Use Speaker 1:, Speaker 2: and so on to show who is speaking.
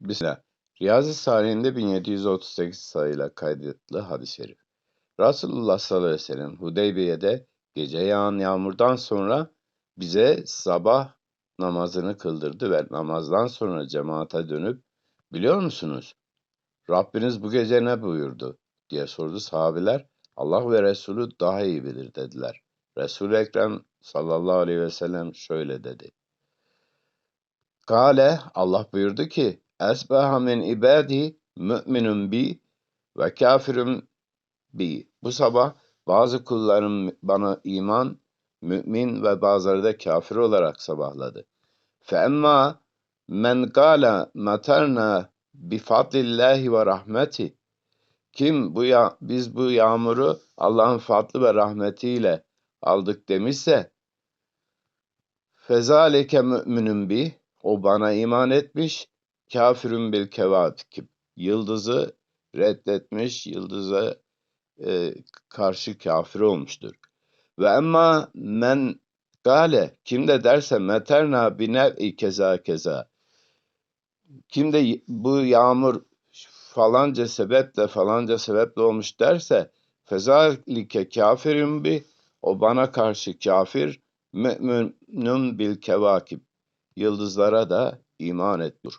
Speaker 1: Bismillah. Riyazi Salih'inde 1738 sayıyla kaydedilen hadis-i şerif. Resulullah sallallahu aleyhi ve sellem Hudeybiye'de gece yağan yağmurdan sonra bize sabah namazını kıldırdı ve namazdan sonra cemaate dönüp biliyor musunuz? Rabbiniz bu gece ne buyurdu diye sordu sahabiler. Allah ve Resulü daha iyi bilir dediler. Resul-i Ekrem sallallahu aleyhi ve sellem şöyle dedi. Kale Allah buyurdu ki Esbaha min ibadi müminun bi ve kafirun bi. Bu sabah bazı kullarım bana iman, mümin ve bazıları da kafir olarak sabahladı. Fe emma men kâle materna bi fadlillahi ve rahmeti. Kim bu ya biz bu yağmuru Allah'ın fadlı ve rahmetiyle aldık demişse fezalike müminun bi o bana iman etmiş kafirün bil kevakib yıldızı reddetmiş yıldıza e, karşı kafir olmuştur. Ve emma men gale kim de derse meterna binev'i keza keza kim de bu yağmur falanca sebeple falanca sebeple olmuş derse fezalike kafirin bi o bana karşı kafir müminun bil kevakib yıldızlara da iman ettir.